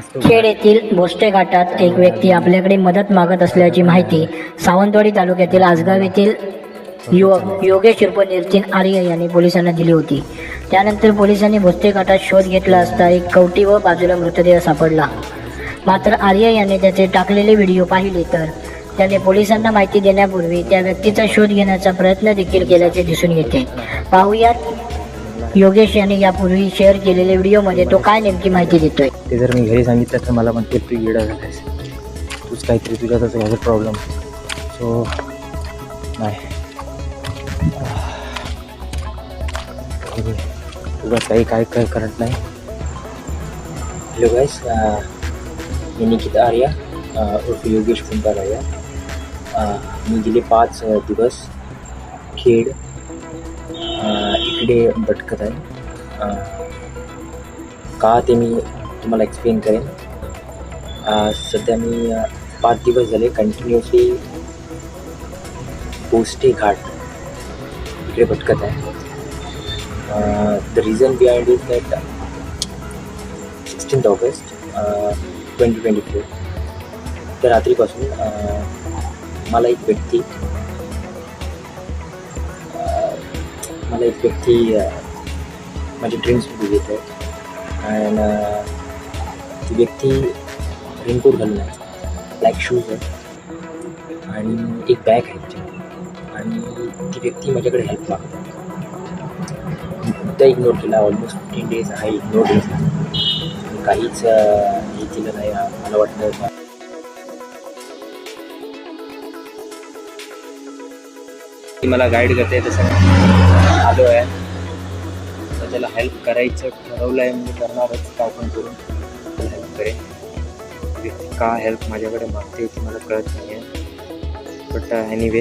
खेड येथील भोष्टे घाटात एक व्यक्ती आपल्याकडे मदत मागत असल्याची माहिती सावंतवाडी तालुक्यातील आसगाव येथील युवक योगेश उर्फ नितीन आर्य यांनी पोलिसांना दिली होती. त्यानंतर पोलिसांनी बोस्टे घाटात शोध घेतला असता एक कवटी व बाजूला मृतदेह सापडला. मात्र आर्य यांनी त्याचे टाकलेले व्हिडिओ पाहिले तर त्याने पोलिसांना माहिती देण्यापूर्वी त्या व्यक्तीचा शोध घेण्याचा प्रयत्न देखील केल्याचे दिसून येते. पाहुयात योगेश यांनी यापूर्वी शेअर केलेल्या व्हिडिओमध्ये तो काय नेमकी माहिती देतोय? ते जर मी घरी सांगितलं तर मला म्हणते तू येडा झालायस तूच काहीतरी तुझ्यातच घ्यायचा प्रॉब्लेम सो नाही. तुला काही काय काय करत नाही. हॅलो गाईस मी निकित आर्या उर्फ योगेश कुंभार आर्या. मी गेले पाच दिवस खेड इकडे भटकत आहे का ते मी तुम्हाला एक्सप्लेन करेन। सध्या मी पाच दिवस झाले कंटिन्युअसली पोस्टे घाट इकडे भटकत आहे। The reason behind is that sixteenth August twenty twenty four त्या रात्रीपासून मला एक व्यक्ती व्यक्ती माझी माझ्या ड्रीम्समध्ये येत आहे अँड ती व्यक्ती रेनकोट घालून आहे ब्लॅक शूज आहे आणि एक बॅग आहे त्याच्यात आणि ती व्यक्ती माझ्याकडे हेल्प मागते मी खूपदा इग्नोर केला ऑलमोस्ट फिफ्टीन डेज आहे इग्नोर केला काहीच हे केलं नाही मला वाटलं का ती मला गाईड करते तसं आलो आहे तर त्याला हेल्प करायचं ठरवलं आहे मी करणारच का पण करून हेल्प करेन. व्यक्ती का हेल्प माझ्याकडे मागते ती मला कळत नाही आहे बट एनिवे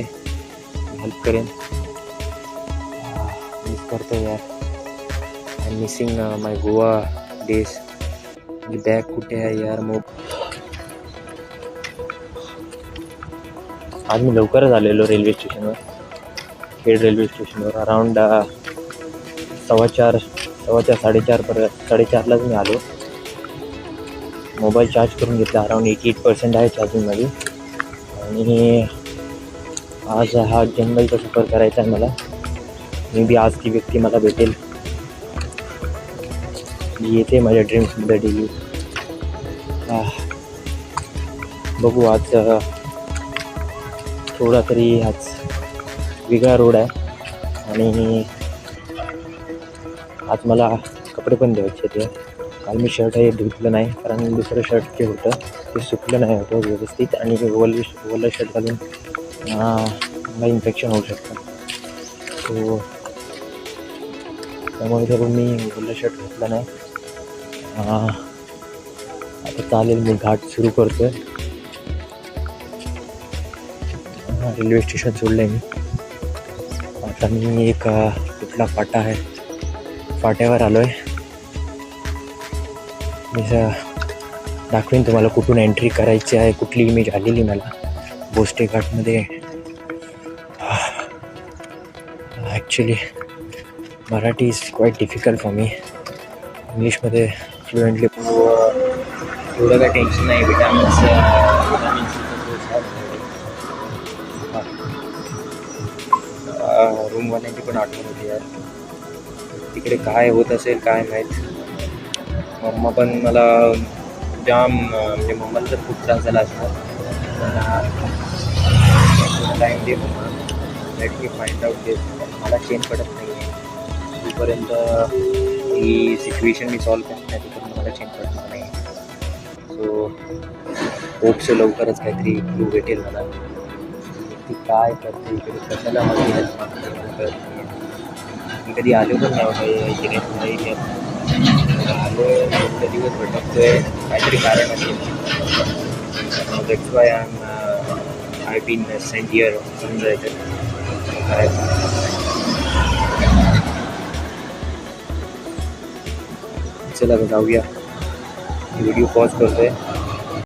हेल्प करेन. Ah, मिस करतो यार. I missing my Goa days me bag कुठे आहे यार मग आज मी लवकरच आलेलो रेल्वे स्टेशनवर खेड रेल्वे स्टेशनवर अराऊंड सव्वा चार सव्वा चार साडेचार पर्यंत साडेचारलाच मी आलो. मोबाईल चार्ज करून घेतला अराऊंड एटी एट पर्सेंट आहे चार्जिंगमध्ये आणि आज हा जंगलचा सफर करायचा आहे मला मे बी आज ती व्यक्ती मला भेटेल. मी येते माझ्या ड्रीम्समध्ये डेली बघू आज थोडा तरी आज वेगळा रोड आहे. आणि आज मला कपडे पण द्यायचे ते काल मी शर्ट हे धुतलं नाही कारण दुसरं शर्ट जे होतं ते सुकलं नाही होतं व्यवस्थित आणि ओल ओलं शर्ट घालून मला इन्फेक्शन होऊ शकतं. सो त्यामुळे जर मी ओलं शर्ट घातलं नाही. आता चालेल मी घाट सुरू करतो आहे रेल्वे स्टेशन सोडलं आहे मी. आता मी एक कुठला फाटा आहे. फाट्यावर आलो आहे मी दाखवीन दाखवेन तुम्हाला कुठून एंट्री करायची आहे कुठली इमेज आलेली मला. बोस्टे घाटमध्ये actually Marathi is quite difficult for me इंग्लिशमध्ये फ्लुएंटली एवढं काय टेन्शन नाही विटॅमिन्स रूमवाल्यांची पण आठवण होती यार. तिकडे काय होत असेल काय माहीत. मम्मा पण मला जाम म्हणजे मम्माला तर खूप त्रास झाला असणार. टाईम दे मम्मा. लेट मी फाइंड आउट दे मला चेन पडत नाही आहे जोपर्यंत ही सिच्युएशन मी सॉल्व करत नाही तोपर्यंत मला चेन पडणार नाही सो होपचं लवकरच काहीतरी क्लू भेटेल मला. काय करते इकडे कशाला कधी आलो पण नाही आलो दोन दिवस भटकतोय काहीतरी कारण असेल I am I been sent year समजायचं चला जाऊया व्हिडिओ पॉज करतोय